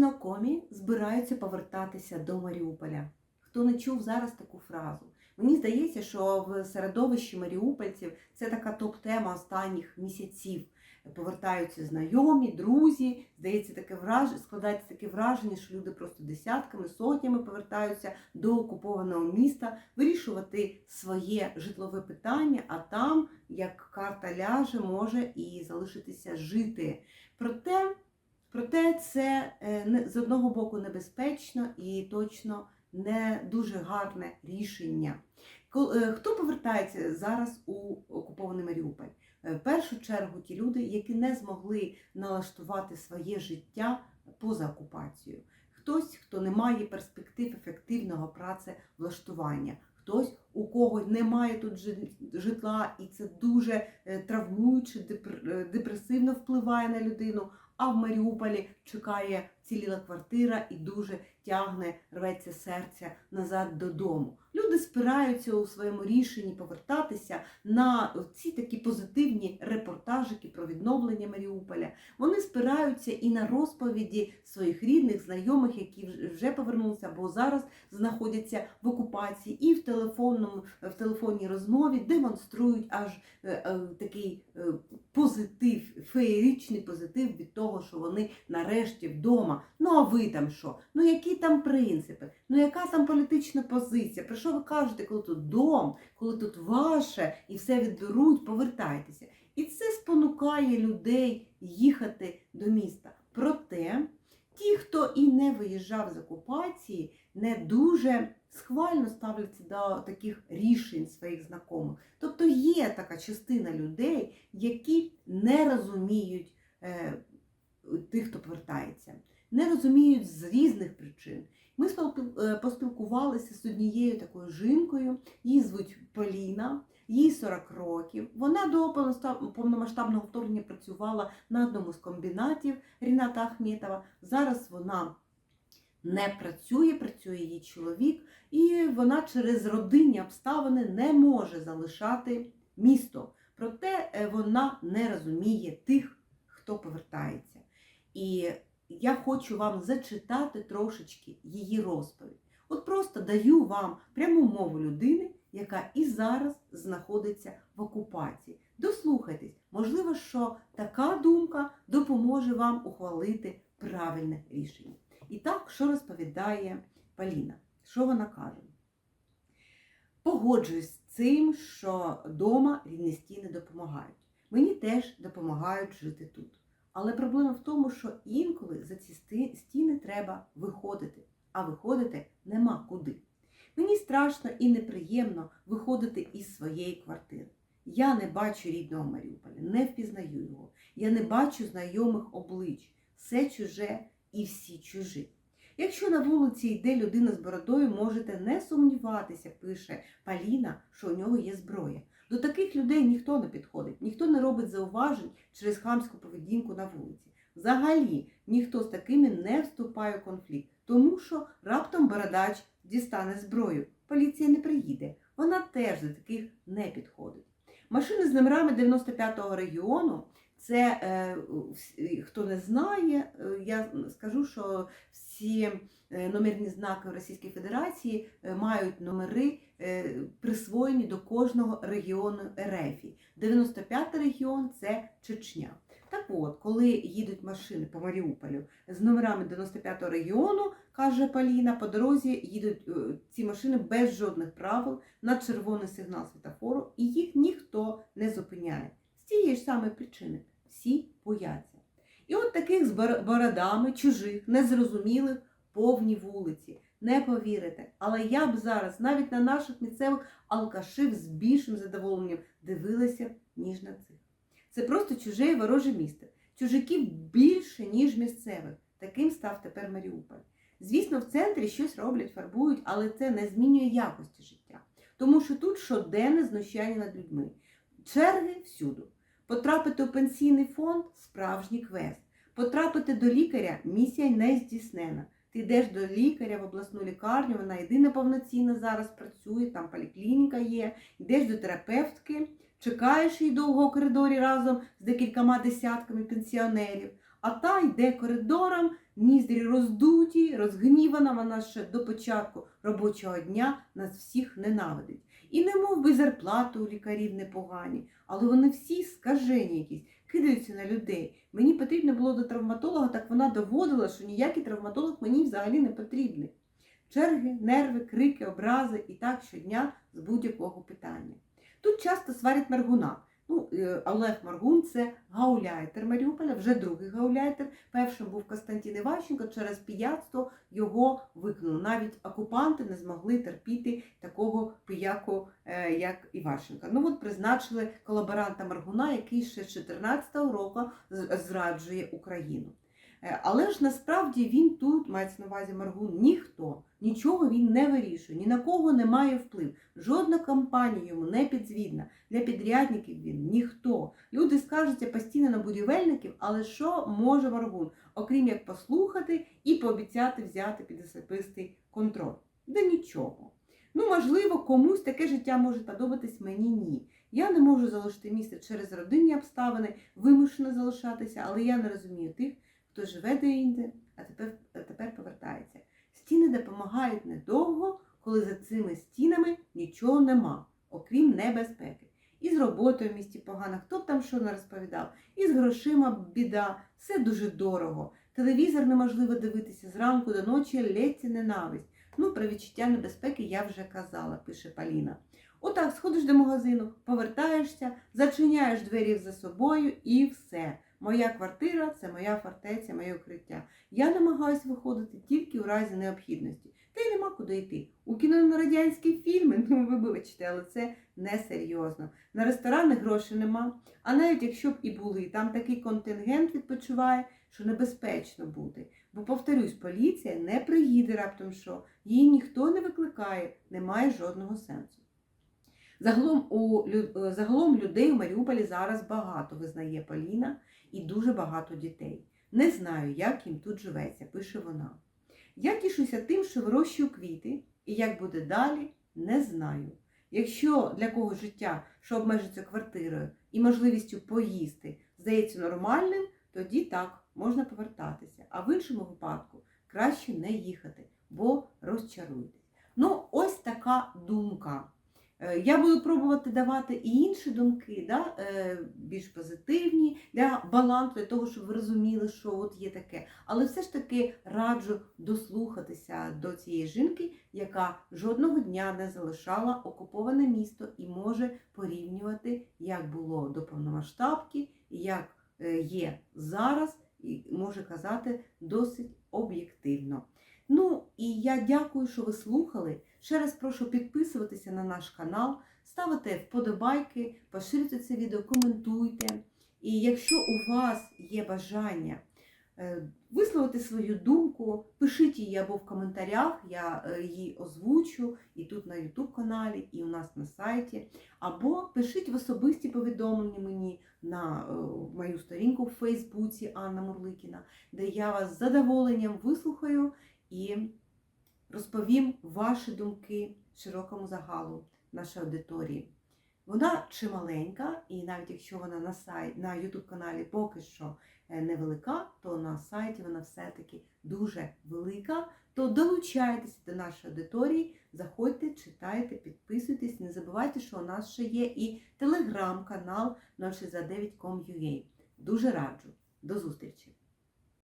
знайомі збираються повертатися до Маріуполя. Хто не чув зараз таку фразу? Мені здається, що в середовищі маріупольців це така топ-тема останніх місяців. Повертаються знайомі, друзі. Здається, таке враж... складається таке враження, що люди просто десятками, сотнями повертаються до окупованого міста вирішувати своє житлове питання, а там, як карта ляже, може і залишитися жити. Проте, проте це е, з одного боку небезпечно і точно не дуже гарне рішення. Е, Хто повертається зараз у окупований Маріуполь? Е, В першу чергу ті люди, які не змогли налаштувати своє життя поза окупацією. Хтось, хто не має перспектив ефективного працевлаштування, хтось, у кого немає тут житла, і це дуже травмуюче, депресивно впливає на людину. А в Маріуполі чекає ціліла квартира і дуже тягне, рветься серця назад додому. Люди спираються у своєму рішенні повертатися на ці такі позитивні репортажики про відновлення Маріуполя. Вони спираються і на розповіді своїх рідних, знайомих, які вж- вже повернулися або зараз знаходяться в окупації, і в телефонному в телефонній розмові демонструють аж е, е, такий е, позитив, феєричний позитив від того, що вони нарешті вдома. Ну а ви там що? Ну які там принципи? Ну яка там політична позиція? Про що ви кажете, коли тут дом, коли тут ваше і все відберуть, повертайтеся. І це спонукає людей їхати до міста. Проте ті, хто і не виїжджав з окупації, не дуже схвально ставляться до таких рішень своїх знайомих. Тобто є така частина людей, які не розуміють е, тих, хто повертається, не розуміють з різних причин. Ми е, поспілкувалися з однією такою жінкою, її звуть Поліна, їй 40 років. Вона до повномасштабного вторгнення працювала на одному з комбінатів Ріната Ахметова. Зараз вона не працює, працює її чоловік, і вона через родинні обставини не може залишати місто. Проте е, вона не розуміє тих, хто повертається. І я хочу вам зачитати трошечки її розповідь. От просто даю вам пряму мову людини, яка і зараз знаходиться в окупації. Дослухайтесь, можливо, що така думка допоможе вам ухвалити правильне рішення. І так, що розповідає Поліна? Що вона каже? Погоджуюсь з цим, що вдома рідні стіни допомагають. Мені теж допомагають жити тут. Але проблема в тому, що інколи за ці стіни треба виходити, а виходити нема куди. Мені страшно і неприємно виходити із своєї квартири. Я не бачу рідного Маріуполя, не впізнаю його. Я не бачу знайомих облич. Все чуже і всі чужі. Якщо на вулиці йде людина з бородою, можете не сумніватися, пише Паліна, що у нього є зброя. До таких людей ніхто не підходить, ніхто не робить зауважень через хамську поведінку на вулиці. Взагалі ніхто з такими не вступає у конфлікт, тому що раптом бородач дістане зброю. Поліція не приїде. Вона теж до таких не підходить. Машини з номерами 95-го регіону. Це е, хто не знає, е, я скажу, що всі е, номерні знаки в Російській Федерації мають номери присвоєні до кожного регіону РФ. 95-й регіон це Чечня. Так от, коли їдуть машини по Маріуполю з номерами 95-го регіону, каже Поліна, по дорозі їдуть ці машини без жодних правил на червоний сигнал світофору, і їх ніхто не зупиняє. З цієї ж самої причини всі бояться. І от таких з бородами, чужих, незрозумілих, повні вулиці. Не повірите. Але я б зараз навіть на наших місцевих алкашів з більшим задоволенням дивилася, ніж на цих. Це просто чуже і вороже місто. Чужиків більше, ніж місцевих. Таким став тепер Маріуполь. Звісно, в центрі щось роблять, фарбують, але це не змінює якості життя. Тому що тут щоденне знущання над людьми. Черги всюду. Потрапити у пенсійний фонд справжній квест. Потрапити до лікаря місія не здійснена. Ти йдеш до лікаря в обласну лікарню, вона єдина повноцінна зараз працює, там поліклініка є, йдеш до терапевтки, чекаєш її довго у коридорі разом з декількома десятками пенсіонерів, а та йде коридором, ніздрі роздуті, розгнівана, вона ще до початку робочого дня нас всіх ненавидить. І не мов би зарплати у лікарів непогані, але вони всі скажені якісь, кидаються на людей. Мені потрібно було до травматолога, так вона доводила, що ніякий травматолог мені взагалі не потрібний. Черги, нерви, крики, образи і так щодня з будь-якого питання. Тут часто сварять Маргуна. Ну, е, Олег Маргун це гауляйтер Маріуполя, вже другий гауляйтер. Першим був Костянтин Іващенко, через пияцтво його викинули. Навіть окупанти не змогли терпіти такого пияку, е, як Іващенка. Ну от призначили колаборанта Маргуна, який ще з 14-го року зраджує Україну. Е, Але ж насправді він тут, мається на увазі Маргун, ніхто, нічого він не вирішує, ні на кого не має вплив. Жодна компанія йому не підзвітна. Для підрядників він ніхто. Люди скаржаться постійно на будівельників, але що може Маргун, окрім як послухати і пообіцяти взяти під особистий контроль? Да нічого. Ну, можливо, комусь таке життя може подобатись, мені ні. Я не можу залишити місце через родинні обставини, вимушена залишатися, але я не розумію тих, хто живе де-інде, а тепер, а тепер повертається. Стіни допомагають недовго, коли за цими стінами нічого нема, окрім небезпеки. І з роботою в місті погано, хто б там що не розповідав, і з грошима біда, все дуже дорого. Телевізор неможливо дивитися зранку до ночі, лється ненависть. Ну, про відчуття небезпеки я вже казала, пише Поліна. Отак, сходиш до магазину, повертаєшся, зачиняєш двері за собою і все. Моя квартира це моя фортеця, моє укриття. Я намагаюся виходити тільки у разі необхідності. Та й нема куди йти. У кіно на радянські фільми, ну ви вибачте, але це несерйозно. На ресторани грошей нема. А навіть якщо б і були, там такий контингент відпочиває, що небезпечно бути. Бо, повторюсь, поліція не приїде раптом що, її ніхто не викликає, немає жодного сенсу. Загалом, у, е, загалом людей у Маріуполі зараз багато, визнає Поліна, і дуже багато дітей. Не знаю, як їм тут живеться, пише вона. Я тішуся тим, що вирощую квіти, і як буде далі, не знаю. Якщо для когось життя, що обмежиться квартирою і можливістю поїсти, здається нормальним, тоді так, можна повертатися. А в іншому випадку краще не їхати, бо розчаруєтесь. Ну, ось така думка. Е, Я буду пробувати давати і інші думки, да, е, більш позитивні для балансу, для того, щоб ви розуміли, що от є таке. Але все ж таки раджу дослухатися до цієї жінки, яка жодного дня не залишала окуповане місто і може порівнювати, як було до повномасштабки, як е, є зараз, і може казати досить об'єктивно. Ну і я дякую, що ви слухали. Ще раз прошу підписуватися на наш канал, ставити вподобайки, поширюйте це відео, коментуйте. І якщо у вас є бажання е, висловити свою думку, пишіть її або в коментарях, я е, її озвучу і тут на YouTube каналі, і у нас на сайті. Або пишіть в особисті повідомлення мені на е, мою сторінку в Фейсбуці Анна Мурликіна, де я вас з задоволенням вислухаю і розповім ваші думки широкому загалу нашої аудиторії. Вона чималенька, і навіть якщо вона на сайт, на YouTube каналі поки що е, невелика, то на сайті вона все-таки дуже велика. То долучайтеся до нашої аудиторії, заходьте, читайте, підписуйтесь. Не забувайте, що у нас ще є і телеграм-канал 069.com.ua. Дуже раджу. До зустрічі!